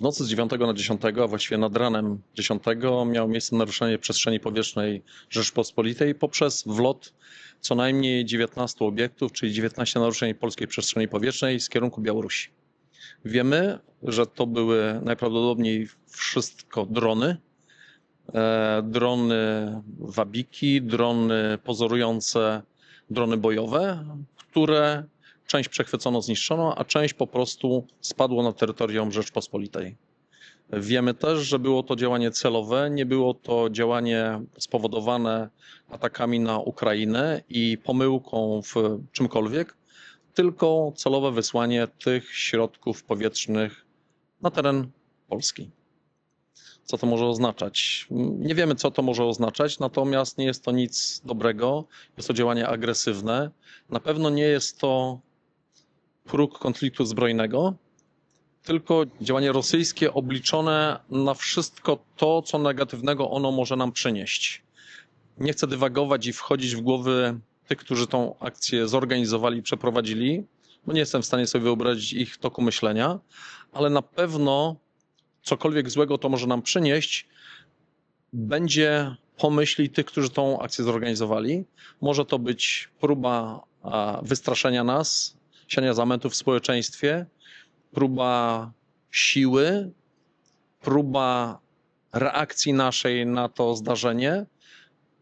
W nocy z 9 na 10, a właściwie nad ranem 10 miało miejsce naruszenie przestrzeni powietrznej Rzeczpospolitej poprzez wlot co najmniej 19 obiektów, czyli 19 naruszeń polskiej przestrzeni powietrznej z kierunku Białorusi. Wiemy, że to były najprawdopodobniej wszystko drony, e, drony wabiki, drony pozorujące drony bojowe, które część przechwycono, zniszczono, a część po prostu spadło na terytorium Rzeczpospolitej. Wiemy też, że było to działanie celowe, nie było to działanie spowodowane atakami na Ukrainę i pomyłką w czymkolwiek, tylko celowe wysłanie tych środków powietrznych na teren Polski. Co to może oznaczać? Nie wiemy, co to może oznaczać, natomiast nie jest to nic dobrego. Jest to działanie agresywne. Na pewno nie jest to próg konfliktu zbrojnego, tylko działanie rosyjskie obliczone na wszystko to, co negatywnego ono może nam przynieść. Nie chcę dywagować i wchodzić w głowy tych, którzy tą akcję zorganizowali przeprowadzili, bo nie jestem w stanie sobie wyobrazić ich toku myślenia, ale na pewno cokolwiek złego to może nam przynieść, będzie pomyśli tych, którzy tą akcję zorganizowali. Może to być próba wystraszenia nas, siania zamętu w społeczeństwie, próba siły, próba reakcji naszej na to zdarzenie,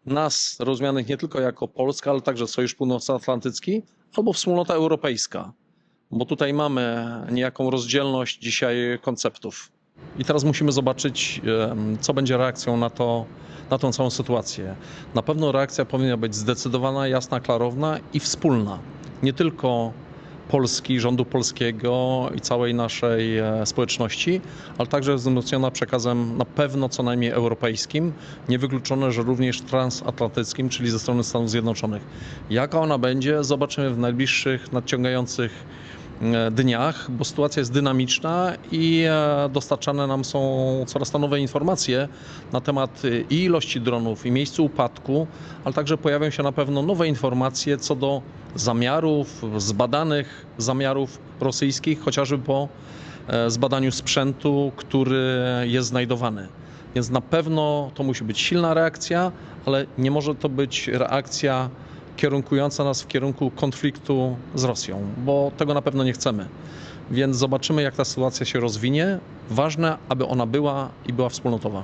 nas rozumianych nie tylko jako Polska, ale także Sojusz Północnoatlantycki albo Wspólnota Europejska, bo tutaj mamy niejaką rozdzielność dzisiaj konceptów. I teraz musimy zobaczyć, co będzie reakcją na, to, na tą całą sytuację. Na pewno reakcja powinna być zdecydowana, jasna, klarowna i wspólna. Nie tylko Polski, rządu polskiego i całej naszej e, społeczności, ale także wzmocniona przekazem na pewno co najmniej europejskim, niewykluczone, że również transatlantyckim, czyli ze strony Stanów Zjednoczonych. Jaka ona będzie, zobaczymy w najbliższych nadciągających dniach, bo sytuacja jest dynamiczna i e, dostarczane nam są coraz to nowe informacje na temat e, i ilości dronów, i miejscu upadku, ale także pojawią się na pewno nowe informacje co do zamiarów, zbadanych zamiarów rosyjskich, chociażby po e, zbadaniu sprzętu, który jest znajdowany. Więc na pewno to musi być silna reakcja, ale nie może to być reakcja kierunkująca nas w kierunku konfliktu z Rosją, bo tego na pewno nie chcemy. Więc zobaczymy, jak ta sytuacja się rozwinie. Ważne, aby ona była i była wspólnotowa.